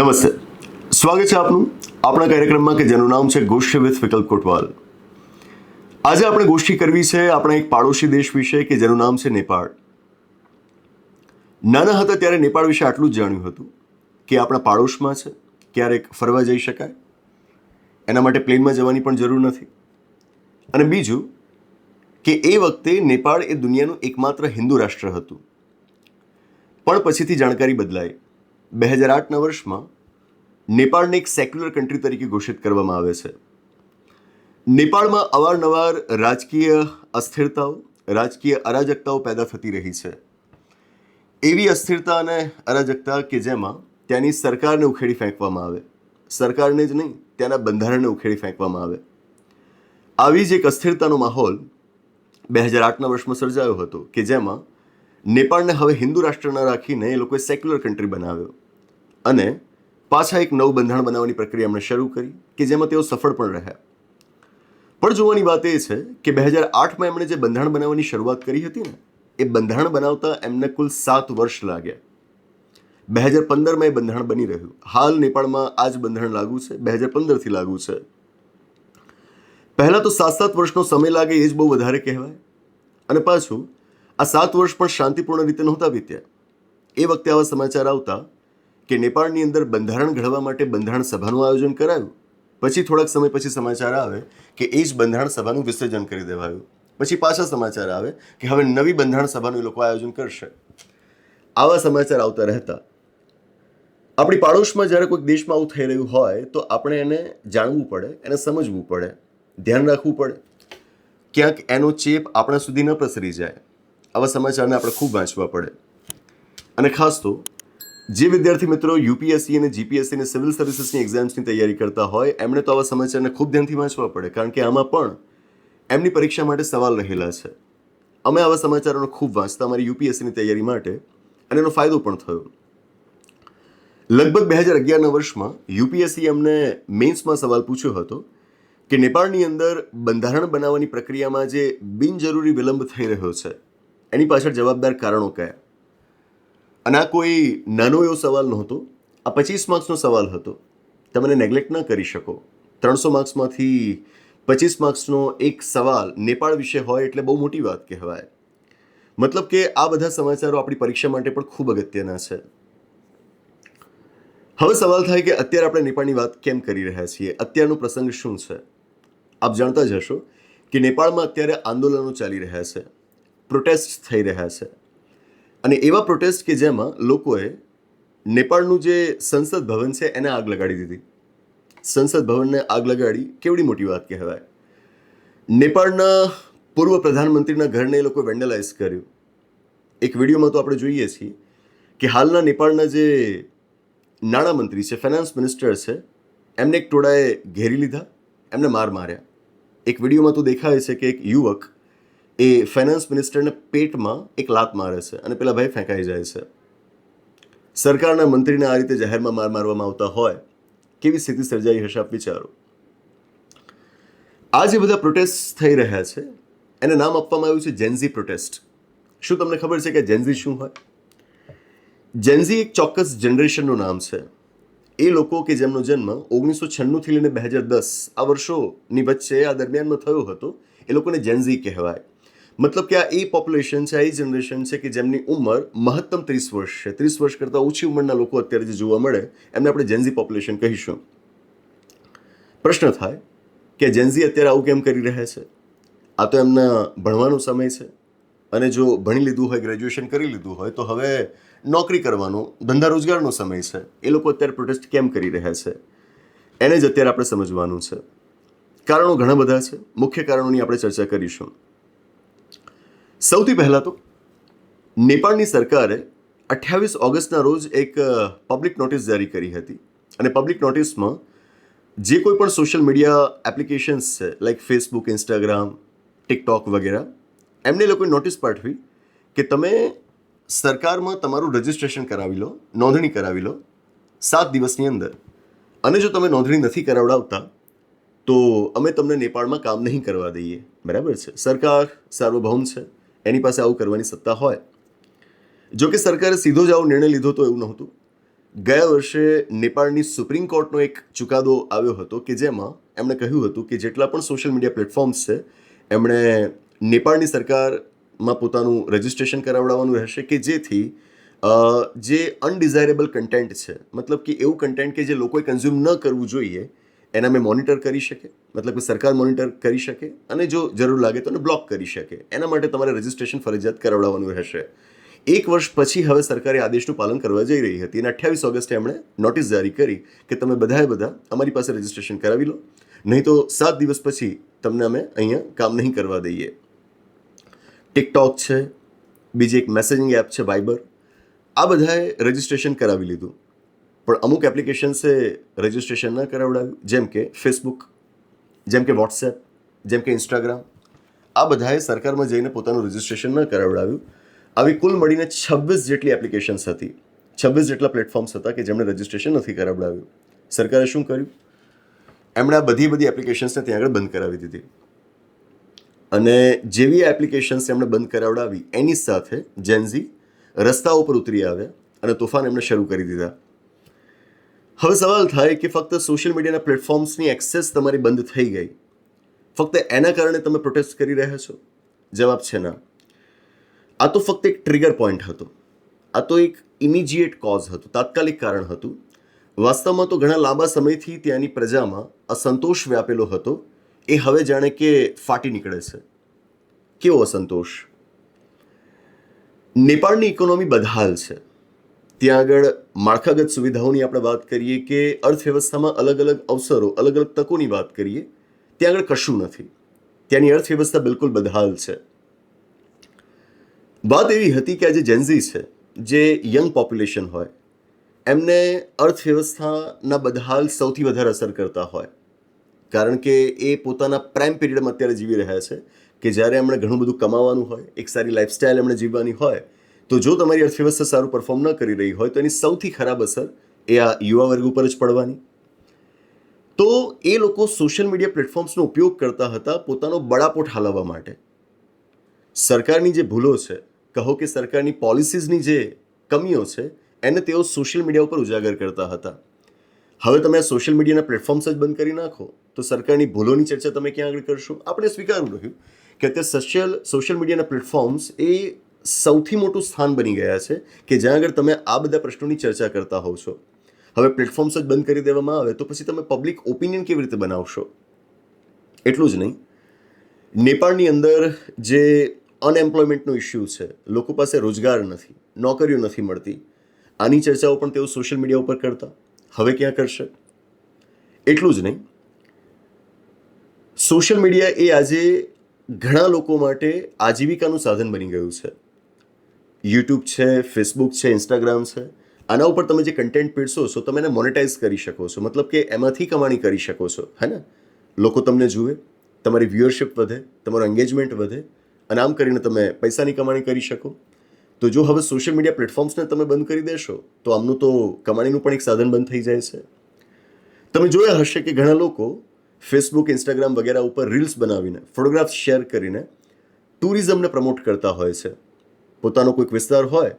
નમસ્તે. સ્વાગત છે આપનું આપણા કાર્યક્રમમાં કે જેનું નામ છે ગોષ્ઠી વિથ વિકલ્પ કોટવાલ. આજે આપણે ગોષ્ઠી કરવી છે આપણા એક પાડોશી દેશ વિશે કે જેનું નામ છે નેપાળ. નાના હતા ત્યારે નેપાળ વિશે આટલું જ જાણ્યું હતું કે આપણા પાડોશમાં છે ક્યારેક ફરવા જઈ શકાય. એના માટે પ્લેનમાં જવાની પણ જરૂર નથી. અને બીજું કે એ વખતે નેપાળ એ દુનિયાનું એકમાત્ર હિન્દુ રાષ્ટ્ર હતું. પણ પછીથી જાણકારી બદલાઈ. બે હજાર આઠના વર્ષમાં નેપાળને એક સેક્યુલર કન્ટ્રી તરીકે ઘોષિત કરવામાં આવે છે. નેપાળમાં અવારનવાર રાજકીય અસ્થિરતાઓ, રાજકીય અરાજકતાઓ પેદા થતી રહી છે. એવી અસ્થિરતા અને અરાજકતા કે જેમાં ત્યાંની સરકારને ઉખેડી ફેંકવામાં આવે. સરકારને જ નહીં, ત્યાંના બંધારણને ઉખેડી ફેંકવામાં આવે. આવી જ એક અસ્થિરતાનો માહોલ બે હજાર આઠના વર્ષમાં સર્જાયો હતો કે જેમાં નેપાળને હવે હિન્દુ રાષ્ટ્ર ન રાખીને એ લોકોએ સેક્યુલર કન્ટ્રી બનાવ્યો. અને પાછા એક નવું બંધારણ બનાવવાની પ્રક્રિયા એમણે શરૂ કરી કે જેમાં તેઓ સફળ પણ રહ્યા. પણ જોવાની વાત એ છે કે બે હજાર આઠમાં એમણે જે બંધારણ બનાવવાની શરૂઆત કરી હતી ને, એ બંધારણ બનાવતા એમને કુલ સાત વર્ષ લાગ્યા. બે હજાર પંદરમાં એ બંધારણ બની રહ્યું. હાલ નેપાળમાં આ જ બંધારણ લાગુ છે, બે હજાર પંદરથી લાગુ છે. પહેલાં તો સાત સાત વર્ષનો સમય લાગે એ જ બહુ વધારે કહેવાય. અને પાછું, આ સાત વર્ષ પણ શાંતિપૂર્ણ રીતે નહોતા વીત્યા. એ વખતે આવા સમાચાર આવતા કે નેપાળની અંદર બંધારણ ઘડવા માટે બંધારણ સભાનું આયોજન કરાયું? પછી થોડાક સમય પછી સમાચાર આવે કે એ જ બંધારણ સભાનું વિસર્જન કરી દેવાયું. પછી પાછા સમાચાર આવે કે હવે નવી બંધારણ સભાનું એ લોકો આયોજન કરશે. આવા સમાચાર આવતા રહેતા. આપણી પાડોશમાં જ્યારે કોઈક દેશમાં આવું થઈ રહ્યું હોય, તો આપણે એને જાણવું પડે, એને સમજવું પડે. ધ્યાન રાખવું પડે. ક્યાંક એનો ચેપ આપણા સુધી ન પ્રસરી જાય. આવા સમાચારને આપણે ખૂબ વાંચવા પડે. અને ખાસ તો જે વિદ્યાર્થી મિત્રો યુપીએસસી અને જીપીએસસી અને સિવિલ સર્વિસીસની એક્ઝામ્સની તૈયારી કરતા હોય, એમણે તો આવા સમાચારને ખૂબ ધ્યાનથી વાંચવા પડે, કારણ કે આમાં પણ એમની પરીક્ષા માટે સવાલ રહેલા છે. અમે આવા સમાચારોને ખૂબ વાંચતા અમારી યુપીએસસીની તૈયારી માટે, અને એનો ફાયદો પણ થયો. લગભગ બે હજાર અગિયારના વર્ષમાં યુપીએસસી અમને મેન્સમાં સવાલ પૂછ્યો હતો કે નેપાળની અંદર બંધારણ બનાવવાની પ્રક્રિયામાં જે બિનજરૂરી વિલંબ થઈ રહ્યો છે, એની પાછળ જવાબદાર કારણો કયા? અને આ કોઈ નાનો એવો સવાલ નહોતો. આ પચીસ માર્ક્સનો સવાલ હતો. તમે નેગ્લેક્ટ ન કરી શકો. ત્રણસો માર્ક્સમાંથી પચીસ માર્ક્સનો એક સવાલ નેપાળ વિશે હોય એટલે બહુ મોટી વાત કહેવાય. મતલબ કે આ બધા સમાચારો આપણી પરીક્ષા માટે પણ ખૂબ અગત્યના છે. હવે સવાલ થાય કે અત્યારે આપણે નેપાળની વાત કેમ કરી રહ્યા છીએ? અત્યારનો પ્રસંગ શું છે? આપ જાણતા જ હશો કે નેપાળમાં અત્યારે આંદોલનો ચાલી રહ્યા છે. પ્રોટેસ્ટ થઈ રહ્યા છે. અને એવા પ્રોટેસ્ટ કે જેમાં લોકોએ નેપાળનું જે સંસદ ભવન છે, એને આગ લગાડી દીધી. સંસદ ભવનને આગ લગાડી કેવડી મોટી વાત કહેવાય? નેપાળના પૂર્વ પ્રધાનમંત્રીના ઘરને એ લોકો વેન્ડલાઇઝ કર્યું. એક વિડીયોમાં તો આપણે જોઈએ છીએ કે હાલના નેપાળના જે નાણામંત્રી છે ફાઇનાન્સ મિનિસ્ટર છે, એમને એક ટોળાએ ઘેરી લીધા, એમને માર માર્યા. એક વિડીયોમાં તો દેખાય છે કે એક યુવક એ ફાઇનાન્સ મિનિસ્ટરને પેટમાં એક લાત મારે છે અને પેલા ભાઈ ફેંકાઈ જાય છે. સરકારના મંત્રીને આ રીતે જાહેરમાં માર મારવામાં આવતા હોય, કેવી સ્થિતિ સર્જાઈ હશે આપ વિચારો. આ જે બધા પ્રોટેસ્ટ થઈ રહ્યા છે, એને નામ આપવામાં આવ્યું છે જેન્ઝી પ્રોટેસ્ટ શું તમને ખબર છે કે જેન્ઝી શું હોય? જેન્ઝી એક ચોક્કસ જનરેશનનું નામ છે. એ લોકો કે જેમનો જન્મ ઓગણીસો છન્નુંથી લઈને બે હજાર દસ, આ વર્ષોની વચ્ચે, આ દરમિયાનમાં થયો હતો, એ લોકોને જેન્ઝી કહેવાય. મતલબ કે આ એ પોપ્યુલેશન છે, આ એ જનરેશન છે કે જેમની ઉંમર મહત્તમ ત્રીસ વર્ષ છે. ત્રીસ વર્ષ કરતાં ઓછી ઉંમરના લોકો અત્યારે જે જોવા મળે, એમને આપણે જેન્ઝી પોપ્યુલેશન કહીશું. પ્રશ્ન થાય કે જેન્ઝી અત્યારે આવું કેમ કરી રહ્યા છે? આ તો એમના ભણવાનો સમય છે. અને જો ભણી લીધું હોય ગ્રેજ્યુએશન કરી લીધું હોય, તો હવે નોકરી કરવાનો, ધંધા રોજગારનો સમય છે. એ લોકો અત્યારે પ્રોટેસ્ટ કેમ કરી રહ્યા છે? એને જ અત્યારે આપણે સમજવાનું છે. કારણો ઘણા બધા છે. મુખ્ય કારણોની આપણે ચર્ચા કરીશું. સૌથી પહેલાં તો, નેપાળની સરકારે અઠ્યાવીસ ઓગસ્ટના રોજ એક પબ્લિક નોટિસ જારી કરી હતી. અને પબ્લિક નોટિસમાં જે કોઈ પણ સોશિયલ મીડિયા એપ્લિકેશન્સ છે લાઈક ફેસબુક ઇન્સ્ટાગ્રામ ટિકટોક વગેરે, એમને લોકોએ નોટિસ પાઠવી કે તમે સરકારમાં તમારું રજિસ્ટ્રેશન કરાવી લો, નોંધણી કરાવી લો, સાત દિવસની અંદર. અને જો તમે નોંધણી નથી કરાવડાવતા, તો અમે તમને નેપાળમાં કામ નહીં કરવા દઈએ. બરાબર છે? સરકાર સાર્વભૌમ છે. એની પાસે આવું કરવાની સત્તા હોય. જો કે સરકારે સીધો જ આવો નિર્ણય લીધો તો એવું નહોતું. ગયા વર્ષે નેપાળની સુપ્રીમ કોર્ટનો એક ચુકાદો આવ્યો હતો કે જેમાં એમણે કહ્યું હતું કે જેટલા પણ સોશિયલ મીડિયા પ્લેટફોર્મ્સ છે, એમણે નેપાળની સરકારમાં પોતાનું રજિસ્ટ્રેશન કરાવડાવવાનું રહેશે કે જેથી જે અનડિઝાયરેબલ કન્ટેન્ટ છે, મતલબ કે એવું કન્ટેન્ટ કે જે લોકોએ કન્ઝ્યુમ ન કરવું જોઈએ એના મેં મોનિટર કરી શકે, મતલબ કે સરકાર મોનિટર કરી શકે અને જો જરૂર લાગે તો એને બ્લોક કરી શકે. એના માટે તમારે રજિસ્ટ્રેશન ફરજિયાત કરાવડાવવાનું રહેશે. એક વર્ષ પછી હવે સરકારે આદેશનું પાલન કરવા જઈ રહી હતી અને અઠ્યાવીસ ઓગસ્ટે એમણે નોટિસ જારી કરી કે તમે બધાએ બધા અમારી પાસે રજિસ્ટ્રેશન કરાવી લો. નહીં તો સાત દિવસ પછી તમને અમે અહીંયા કામ નહીં કરવા દઈએ. ટિકટોક છે, બીજી એક મેસેજિંગ એપ છે વાઇબર આ બધાએ રજિસ્ટ્રેશન કરાવી લીધું. પણ અમુક એપ્લિકેશન્સે રજિસ્ટ્રેશન ન કરાવડાવ્યું. જેમ કે ફેસબુક જેમ કે વોટ્સએપ જેમ કે ઇન્સ્ટાગ્રામ આ બધાએ સરકારમાં જઈને પોતાનું રજિસ્ટ્રેશન ન કરાવડાવ્યું. આવી કુલ મળીને છવ્વીસ જેટલી એપ્લિકેશન્સ હતી. છવ્વીસ જેટલા પ્લેટફોર્મ્સ હતા કે જેમણે રજિસ્ટ્રેશન નથી કરાવડાવ્યું. સરકારે શું કર્યું? એમણે આ બધી બધી એપ્લિકેશન્સને ત્યાં આગળ બંધ કરાવી દીધી. અને જેવી એપ્લિકેશન્સ એમણે બંધ કરાવડાવી, એની સાથે જેન્ઝી રસ્તા ઉપર ઉતરી આવ્યા અને તોફાન એમણે શરૂ કરી દીધા. હવે સવાલ થાય કે ફક્ત સોશિયલ મીડિયાના પ્લેટફોર્મ્સની એક્સેસ તમારી બંધ થઈ ગઈ. ફક્ત એના કારણે તમે પ્રોટેસ્ટ કરી રહ્યા છો? જવાબ છે ના. આ તો ફક્ત એક ટ્રિગર પોઈન્ટ હતો. આ તો એક ઇમિજિએટ કોઝ હતું, તાત્કાલિક કારણ હતું. વાસ્તવમાં તો ઘણા લાંબા સમયથી ત્યાંની પ્રજામાં અસંતોષ વ્યાપેલો હતો. એ હવે જાણે કે ફાટી નીકળે છે. કેવો અસંતોષ? નેપાળની ઇકોનોમી બદહાલ છે. ત્યાં આગળ માળખાગત સુવિધાઓની આપણે વાત કરીએ કે અર્થવ્યવસ્થામાં અલગ અલગ અવસરો અલગ અલગ તકોની વાત કરીએ, ત્યાં આગળ કશું નથી. ત્યાંની અર્થવ્યવસ્થા બિલકુલ બદહાલ છે. વાત એવી હતી કે આજે જેન્ઝી છે, જે યંગ પોપ્યુલેશન હોય, એમને અર્થવ્યવસ્થાના બદહાલ સૌથી વધારે અસર કરતા હોય. કારણ કે એ પોતાના પ્રાઇમ પીરિયડમાં અત્યારે જીવી રહ્યા છે કે જ્યારે એમણે ઘણું બધું કમાવાનું હોય, એક સારી લાઇફસ્ટાઇલ એમણે જીવવાની હોય તો જો તમારી અર્થવ્યવસ્થા સારું પરફોર્મ ન કરી રહી હોય તો એની સૌથી ખરાબ અસર એ આ યુવા વર્ગ ઉપર જ પડવાની. તો એ લોકો સોશિયલ મીડિયા પ્લેટફોર્મ્સનો ઉપયોગ કરતા હતા પોતાનો બળાપોટ હાલવવા માટે. સરકારની જે ભૂલો છે, કહો કે સરકારની પોલિસીઝની જે કમીઓ છે, એને તેઓ સોશિયલ મીડિયા ઉપર ઉજાગર કરતા હતા. હવે તમે આ સોશિયલ મીડિયાના પ્લેટફોર્મ્સ જ બંધ કરી નાખો, તો સરકારની ભૂલોની ચર્ચા તમે ક્યાં આગળ કરશો? આપણે સ્વીકારવું રહ્યું કે અત્યારે સોશિયલ સોશિયલ મીડિયાના પ્લેટફોર્મ્સ એ સૌથી મોટું સ્થાન બની ગયા છે કે જ્યાં આગળ તમે આ બધા પ્રશ્નોની ચર્ચા કરતા હોવ છો. હવે પ્લેટફોર્મ્સ જ બંધ કરી દેવામાં આવે તો પછી તમે પબ્લિક ઓપિનિયન કેવી રીતે બનાવશો? એટલું જ નહીં. નેપાળની અંદર જે અનએમ્પ્લોયમેન્ટનો ઇસ્યુ છે, લોકો પાસે રોજગાર નથી, નોકરીઓ નથી મળતી. આની ચર્ચાઓ પણ તેઓ સોશિયલ મીડિયા ઉપર કરતા. હવે ક્યાં કરશે? એટલું જ નહીં. સોશિયલ મીડિયા એ આજે ઘણા લોકો માટે આજીવિકાનું સાધન બની ગયું છે. યુટ્યુબ છે ફેસબુક છે ઇન્સ્ટાગ્રામ છે. આના ઉપર તમે જે કન્ટેન્ટ પીરસો છો, તમે એને મોનેટાઈઝ કરી શકો છો. મતલબ કે એમાંથી કમાણી કરી શકો છો. હે ને? લોકો તમને જુએ, તમારી વ્યુઅરશિપ વધે, તમારું એન્ગેજમેન્ટ વધે, અને આમ કરીને તમે પૈસાની કમાણી કરી શકો. તો જો હવે સોશિયલ મીડિયા પ્લેટફોર્મ્સને તમે બંધ કરી દેશો, તો આમનું તો કમાણીનું પણ એક સાધન બંધ થઈ જાય છે. તમે જોયા હશે કે ઘણા લોકો ફેસબુક ઇન્સ્ટાગ્રામ વગેરે ઉપર રીલ્સ બનાવીને ફોટોગ્રાફ્સ શેર કરીને ટુરિઝમને પ્રમોટ કરતા હોય છે. પોતાનો કોઈક વિસ્તાર હોય,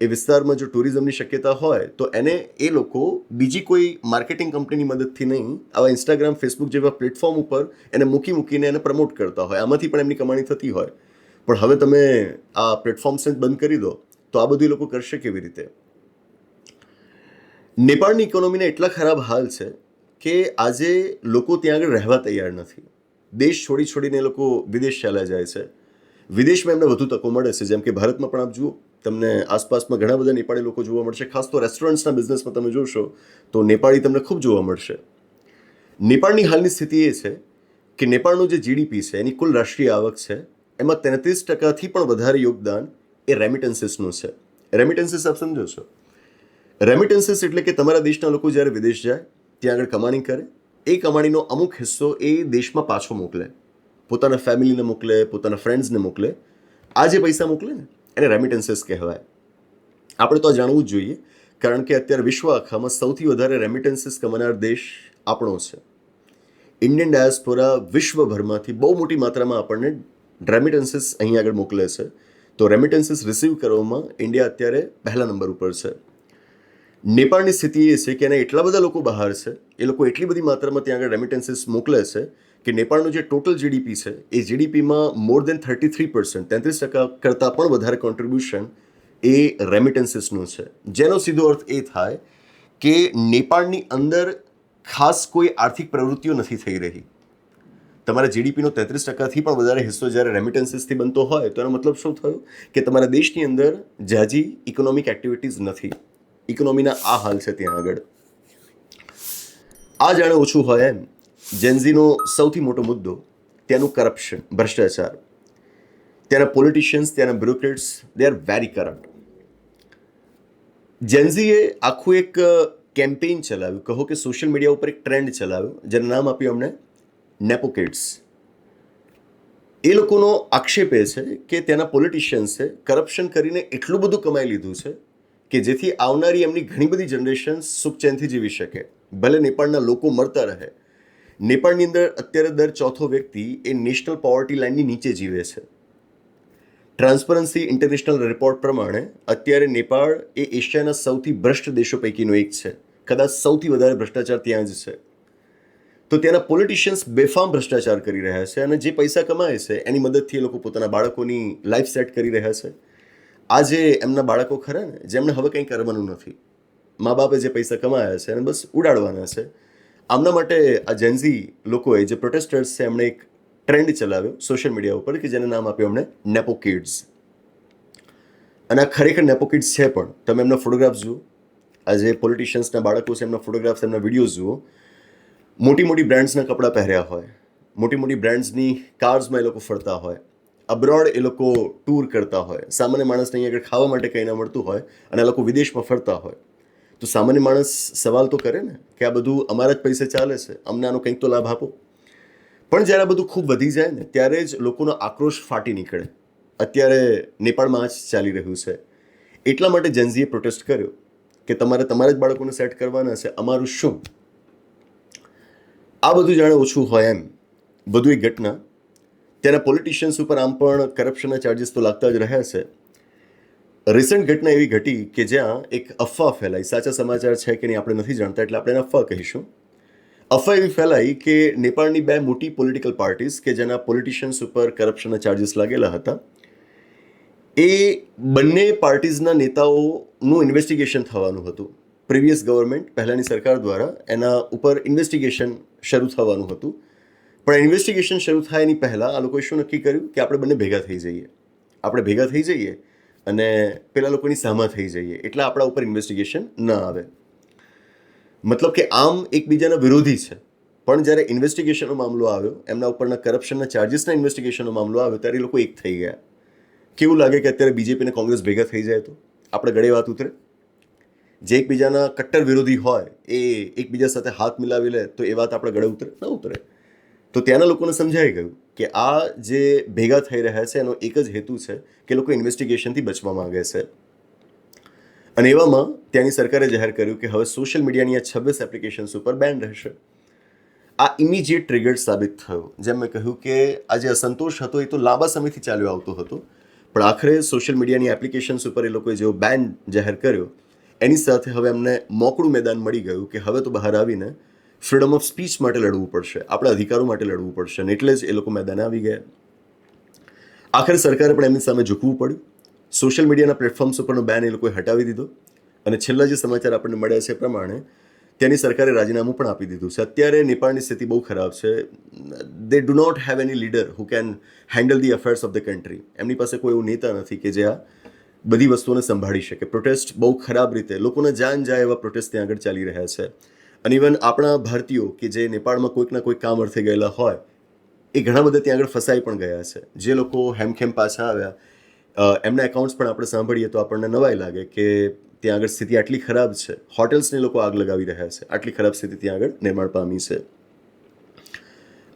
એ વિસ્તારમાં જો ટુરિઝમની શક્યતા હોય, તો એને એ લોકો બીજી કોઈ માર્કેટિંગ કંપનીની મદદથી નહીં, આવા ઇન્સ્ટાગ્રામ ફેસબુક જેવા પ્લેટફોર્મ ઉપર એને મૂકી મૂકીને એને પ્રમોટ કરતા હોય. આમાંથી પણ એમની કમાણી થતી હોય. પણ હવે તમે આ પ્લેટફોર્મ્સને બંધ કરી દો, તો આ બધું લોકો કરશે કેવી રીતે? નેપાળની ઇકોનોમીના એટલા ખરાબ હાલ છે કે આજે લોકો ત્યાં આગળ રહેવા તૈયાર નથી. દેશ છોડી છોડીને લોકો વિદેશ ચાલ્યા જાય છે. વિદેશમાં એમને વધુ તકો મળે છે. જેમ કે ભારતમાં પણ આપ જુઓ, તમને આસપાસમાં ઘણા બધા નેપાળી લોકો જોવા મળશે. ખાસ તો રેસ્ટોરન્ટ્સના બિઝનેસમાં તમે જોશો, તો નેપાળી તમને ખૂબ જોવા મળશે. નેપાળની હાલની સ્થિતિ એ છે કે નેપાળનું જે જીડીપી છે, એની કુલ રાષ્ટ્રીય આવક છે, એમાં તેત્રીસ ટકાથી પણ વધારે યોગદાન એ રેમિટન્સીસનું છે. રેમિટન્સીસ આપ સમજો છો. રેમિટન્સીસ એટલે કે તમારા દેશના લોકો જ્યારે વિદેશ જાય, ત્યાં આગળ કમાણી કરે, એ કમાણીનો અમુક હિસ્સો એ દેશમાં પાછો મોકલે. પોતાના ફેમિલીને મોકલે, પોતાના ફ્રેન્ડ્સને મોકલે. આ જે પૈસા મોકલે ને, એને રેમિટન્સીસ કહેવાય. આપણે તો આ જાણવું જ જોઈએ, કારણ કે અત્યારે વિશ્વ આખામાં સૌથી વધારે રેમિટન્સીસ કમાનાર દેશ આપણો છે. ઇન્ડિયન ડાયસ્પોરા વિશ્વભરમાંથી બહુ મોટી માત્રામાં આપણને રેમિટન્સીસ અહીં આગળ મોકલે છે. તો રેમિટન્સીસ રિસીવ કરવામાં ઇન્ડિયા અત્યારે પહેલા નંબર ઉપર છે. નેપાળની સ્થિતિ એ છે કે એના એટલા બધા લોકો બહાર છે, એ લોકો એટલી બધી માત્રામાં ત્યાં આગળ રેમિટન્સીસ મોકલે છે કે નેપાળનું જે ટોટલ જીડીપી છે, એ જીડીપીમાં more than thirty three percent તેત્રીસ ટકા કરતાં પણ વધારે કોન્ટ્રીબ્યુશન એ રેમિટન્સીસનું છે. જેનો સીધો અર્થ એ થાય કે નેપાળની અંદર ખાસ કોઈ આર્થિક પ્રવૃત્તિઓ નથી થઈ રહી. તમારા જીડીપીનો તેત્રીસ ટકાથી પણ વધારે હિસ્સો જ્યારે રેમિટન્સીસથી બનતો હોય, તો એનો મતલબ શું થયો? કે તમારા દેશની અંદર જાજી ઇકોનોમિક એક્ટિવિટીઝ નથી. ઇકોનોમીના આ હાલ છે ત્યાં આગળ. આ જાણે ઓછું હોય એમ. જેન્ઝીનો સૌથી મોટો મુદ્દો ત્યાંનું કરપ્શન ભ્રષ્ટાચાર. ત્યાંના પોલિટિશિયન્સ ત્યાંના bureaucrats they are very corrupt જેન્ઝીએ આખું એક કેમ્પેઇન ચલાવ્યું. કહો કે સોશિયલ મીડિયા ઉપર એક ટ્રેન્ડ ચલાવ્યો, જેનું નામ આપ્યું અમને નેપોકેટ્સ એ લોકોનો આક્ષેપ એ છે કે ત્યાંના પોલિટિશિયન્સે કરપ્શન કરીને એટલું બધું કમાઈ લીધું છે કે જેથી આવનારી એમની ઘણી બધી જનરેશન સુખચેનથી જીવી શકે. ભલે નેપાળના લોકો મળતા રહે નેપાળની અંદર અત્યારે દર ચોથો વ્યક્તિ એ નેશનલ પોવર્ટી લાઇનની નીચે જીવે છે. ટ્રાન્સપરન્સી ઇન્ટરનેશનલ રિપોર્ટ પ્રમાણે અત્યારે નેપાળ એ એશિયાના સૌથી ભ્રષ્ટ દેશો પૈકીનો એક છે. કદાચ સૌથી વધારે ભ્રષ્ટાચાર ત્યાં જ છે. તો ત્યાંના પોલિટિશિયન્સ બેફામ ભ્રષ્ટાચાર કરી રહ્યા છે અને જે પૈસા કમાય છે, એની મદદથી એ લોકો પોતાના બાળકોની લાઈફ સેટ કરી રહ્યા છે. આજે એમના બાળકો ખરા ને, જેમણે હવે કંઈ કરવાનું નથી. મા બાપે જે પૈસા કમાયા છે એને બસ ઉડાડવાના છે. આમના માટે આ જેન્ઝી લોકોએ જે પ્રોટેસ્ટર્સ છે, એમણે એક ટ્રેન્ડ ચલાવ્યો સોશિયલ મીડિયા ઉપર કે જેને નામ આપ્યું એમણે નેપો કિડ્સ અને આ ખરેખર નેપો કિડ્સ છે પણ. તમે એમના ફોટોગ્રાફ્સ જુઓ. આ જે પોલિટિશિયન્સના બાળકો છે, એમના ફોટોગ્રાફ્સ એમના વિડીયોઝ જુઓ. મોટી મોટી બ્રાન્ડ્સના કપડાં પહેર્યા હોય. મોટી મોટી બ્રાન્ડ્સની કાર્સમાં એ લોકો ફરતા હોય. અબ્રોડ એ લોકો ટૂર કરતા હોય. સામાન્ય માણસને અહીંયા આગળ ખાવા માટે કંઈ ના મળતું હોય અને આ લોકો વિદેશમાં ફરતા હોય. તો સામાન્ય માણસ સવાલ તો કરે ને કે આ બધું અમારા જ પૈસે ચાલે છે, અમને આનો કંઈક તો લાભ આપો. પણ જ્યારે આ બધું ખૂબ વધી જાય ને, ત્યારે જ લોકોનો આક્રોશ ફાટી નીકળે. અત્યારે નેપાળમાં જ ચાલી રહ્યું છે. એટલા માટે જેન્ઝીએ પ્રોટેસ્ટ કર્યો કે તમારે તમારા જ બાળકોને સેટ કરવાના છે, અમારું શું? આ બધું જાણે ઓછું હોય એમ. બધું એક ઘટના. તેના પોલિટિશિયન્સ ઉપર આમ પણ કરપ્શનના ચાર્જિસ તો લાગતા જ રહ્યા છે. રિસન્ટ ઘટના એવી ઘટી કે જ્યાં એક અફવા ફેલાઈ. સાચા સમાચાર છે કે નહીં આપણે નથી જાણતા, એટલે આપણે અફવા કહીશું. અફવા એવી ફેલાઈ કે નેપાળની બે મોટી પોલિટિકલ પાર્ટીઝ કે જેના પોલિટિશિયન્સ ઉપર કરપ્શનના ચાર્જીસ લાગેલા હતા, એ બંને પાર્ટીઝના નેતાઓનું ઇન્વેસ્ટિગેશન થવાનું હતું. પ્રિવિયસ ગવર્મેન્ટ પહેલાંની સરકાર દ્વારા એના ઉપર ઇન્વેસ્ટિગેશન શરૂ થવાનું હતું. પણ ઇન્વેસ્ટિગેશન શરૂ થાય એની પહેલાં આ લોકોએ શું નક્કી કર્યું? કે આપણે બંને ભેગા થઈ જઈએ. આપણે ભેગા થઈ જઈએ અને પેલા લોકોની સામા થઈ જઈએ, એટલે આપણા ઉપર ઇન્વેસ્ટિગેશન ન આવે. મતલબ કે આમ એકબીજાના વિરોધી છે. પણ જ્યારે ઇન્વેસ્ટિગેશનનો મામલો આવ્યો, એમના ઉપરના કરપ્શનના ચાર્જીસના ઇન્વેસ્ટિગેશનનો મામલો આવ્યો, ત્યારે એ લોકો એક થઈ ગયા. કેવું લાગે કે અત્યારે બીજેપી અને કોંગ્રેસ ભેગા થઈ જાય તો? આપણે ગળે વાત ઉતરે. જે એકબીજાના કટ્ટર વિરોધી હોય, એ એકબીજા સાથે હાથ મિલાવી લે, તો એ વાત આપણે ગળે ઉતરે, ન ઉતરે. તો ત્યાંના લોકોને સમજાઈ ગયું. કે આ જે ભેગા થઈ રહ્યા છે એનો એક જ હેતુ છે કે લોકો ઇન્વેસ્ટિગેશનથી બચવા માગે છે. અને એવામાં ત્યાંની સરકારે જાહેર કર્યું કે હવે સોશિયલ મીડિયાની આ છવ્વીસ એપ્લિકેશન્સ ઉપર બેન રહેશે. આ ઇમિજિએટ ટ્રિગર્ડ સાબિત થયો. જેમ મેં કહ્યું કે આ જે અસંતોષ હતો એ તો લાંબા સમયથી ચાલ્યો આવતો હતો. પણ આખરે સોશિયલ મીડિયાની એપ્લિકેશન્સ ઉપર એ લોકોએ જેવો બેન જાહેર કર્યો, એની સાથે હવે એમને મોકળું મેદાન મળી ગયું કે હવે તો બહાર આવીને ફ્રીડમ ઓફ સ્પીચ માટે લડવું પડશે. આપણા અધિકારો માટે લડવું પડશે. અને એટલે જ એ લોકો મેદાને આવી ગયા. આખરે સરકારે પણ એમની સામે ઝૂકવું પડ્યું. સોશિયલ મીડિયાના પ્લેટફોર્મ્સ ઉપરનો બેન એ લોકોએ હટાવી દીધો. અને છેલ્લા જે સમાચાર આપણને મળ્યા છે પ્રમાણે ત્યાંની સરકારે રાજીનામું પણ આપી દીધું છે. અત્યારે નેપાળની સ્થિતિ બહુ ખરાબ છે. They do not have any leader who can handle the affairs of the country એમની પાસે કોઈ એવું નેતા નથી કે જે આ બધી વસ્તુઓને સંભાળી શકે. પ્રોટેસ્ટ બહુ ખરાબ રીતે લોકોને જાન જાય એવા પ્રોટેસ્ટ ત્યાં આગળ ચાલી રહ્યા છે. અને ઇવન આપણા ભારતીયો કે જે નેપાળમાં કોઈકના કોઈક કામ અર્થે ગયેલા હોય, એ ઘણા બધા ત્યાં આગળ ફસાઈ પણ ગયા છે. જે લોકો હેમખેમ પાછા આવ્યા એમના એકાઉન્ટ્સ પણ આપણે સાંભળીએ તો આપણને નવાઈ લાગે કે ત્યાં આગળ સ્થિતિ આટલી ખરાબ છે. હોટેલ્સને લોકો આગ લગાવી રહ્યા છે. આટલી ખરાબ સ્થિતિ ત્યાં આગળ નિર્માણ પામી છે.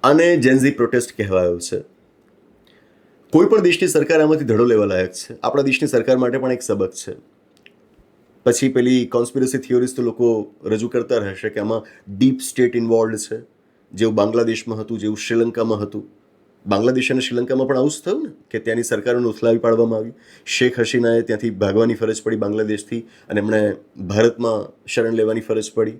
આને જેન્ઝી પ્રોટેસ્ટ કહેવાયો છે. કોઈ પણ દેશની સરકાર આમાંથી ધડો લેવા લાયક છે. આપણા દેશની સરકાર માટે પણ એક સબક છે. પછી પેલી કોન્સ્પિરસી થિયોરીઝ તો લોકો રજૂ કરતા રહેશે કે આમાં ડીપ સ્ટેટ ઇન્વોલ્વ છે જેવું બાંગ્લાદેશમાં હતું જેવું શ્રીલંકામાં હતું. બાંગ્લાદેશ અને શ્રીલંકામાં પણ આવું જ થયું ને, કે ત્યાંની સરકારોને ઉથલાવી પાડવામાં આવી. શેખ હસીનાએ ત્યાંથી ભાગવાની ફરજ પડી બાંગ્લાદેશથી અને એમણે ભારતમાં શરણ લેવાની ફરજ પડી.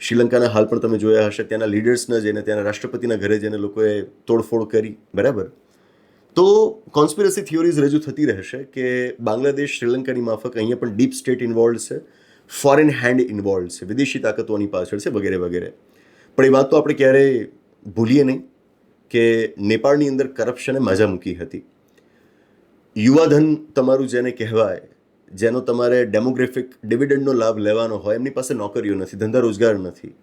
શ્રીલંકાના હાલ પણ તમે જોયા હશે, ત્યાંના લીડર્સના જઈને ત્યાંના રાષ્ટ્રપતિના ઘરે જઈને લોકોએ તોડફોડ કરી. બરાબર? તો કોન્સ્પિરસી થિયોરીઝ રજૂ થતી રહેશે કે બાંગ્લાદેશ, શ્રીલંકાની માફક અહીંયા પણ ડીપ સ્ટેટ ઇન્વોલ્વ છે ફોરેન હેન્ડ ઇન્વોલ્વ છે, વિદેશી તાકતોની પાછળ છે વગેરે વગેરે. પણ એ વાત તો આપણે ક્યારેય ભૂલીએ નહીં કે નેપાળની અંદર કરપ્શને મજા મૂકી હતી. યુવાધન તમારું જેને કહેવાય, જેનો તમારે ડેમોગ્રાફિક ડિવિડન્ડનો લાભ લેવાનો હોય, એમની પાસે નોકરીઓ નથી, ધંધા રોજગાર નથી.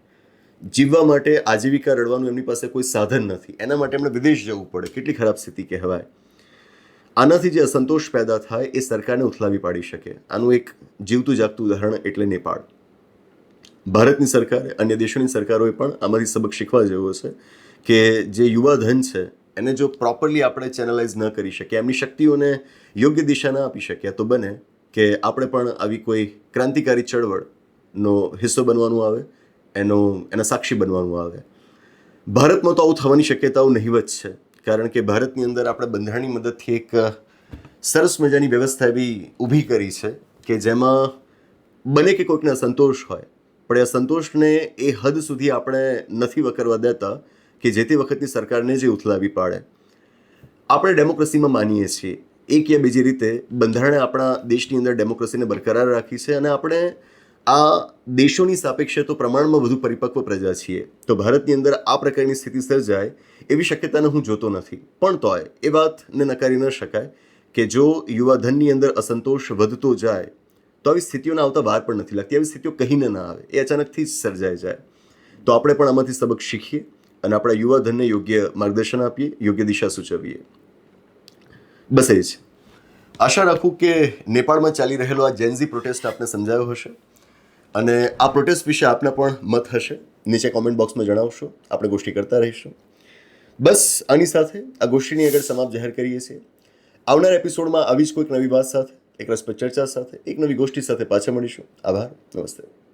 જીવવા માટે આજીવિકા રડવાનું એમની પાસે કોઈ સાધન નથી. એના માટે એમણે વિદેશ જવું પડે. કેટલી ખરાબ સ્થિતિ કહેવાય. આનાથી જે અસંતોષ પેદા થાય એ સરકારને ઉથલાવી પાડી શકે. આનું એક જીવતું જાગતું ઉદાહરણ એટલે નેપાળ. ભારતની સરકારે, અન્ય દેશોની સરકારોએ પણ આમાંથી સબક શીખવા જેવો છે કે જે યુવા ધન છે, એને જો પ્રોપરલી આપણે ચેનલાઇઝ ન કરી શકીએ, એમની શક્તિઓને યોગ્ય દિશા ન આપી શક્યા તો બને કે આપણે પણ આવી કોઈ ક્રાંતિકારી ચળવળનો હિસ્સો બનવાનું આવે એનો, એના સાક્ષી બનવાનું આવે. ભારતમાં તો આવું થવાની શક્યતાઓ નહીવત છે. કારણ કે ભારતની અંદર આપણે બંધારણની મદદથી એક સરસ મજાની વ્યવસ્થા એવી ઊભી કરી છે કે જેમાં બને કે કોઈકને સંતોષ હોય. પણ એ સંતોષને એ હદ સુધી આપણે નથી વકરવા દેતા કે જે તે વખતની સરકારને જે ઉથલાવી પાડે. આપણે ડેમોક્રેસીમાં માનીએ છીએ. એક યા બીજી રીતે બંધારણે આપણા દેશની અંદર ડેમોક્રેસીને બરકરાર રાખી છે અને આપણે આ દેશોની સાપેક્ષે તો પ્રમાણમાં વધુ પરિપક્વ પ્રજા છીએ. તો ભારતની અંદર આ પ્રકારની સ્થિતિ સર્જાય એવી શક્યતાને હું જોતો નથી. પણ તોય એ વાતને નકારી ન શકાય કે જો યુવાધનની અંદર અસંતોષ વધતો જાય, તો આવી સ્થિતિઓને આવતા વાર પણ નથી લાગતી. આવી સ્થિતિઓ કહીને ના આવે. એ અચાનકથી જ સર્જાઈ જાય. તો આપણે પણ આમાંથી સબક શીખીએ અને આપણા યુવાધનને યોગ્ય માર્ગદર્શન આપીએ, યોગ્ય દિશા સૂચવીએ. બસ એ જ. આશા રાખું કે નેપાળમાં ચાલી રહેલો આ જેન્ઝી પ્રોટેસ્ટ આપને સમજાયો હશે. અને આ પ્રોટેસ્ટ વિશે આપના પણ મત હશે. નીચે કોમેન્ટ બોક્સમાં જણાવશો. આપણે ગોષ્ઠી કરતા રહીશું. બસ, આની સાથે આ ગોષ્ઠીની આગળ સમાપ્ત જાહેર કરીએ છીએ. આવનાર એપિસોડમાં આવી જ કોઈક નવી વાત સાથે, એક રસપ્રદ ચર્ચા સાથે, એક નવી ગોષ્ઠી સાથે પાછા મળીશું. આભાર. નમસ્તે.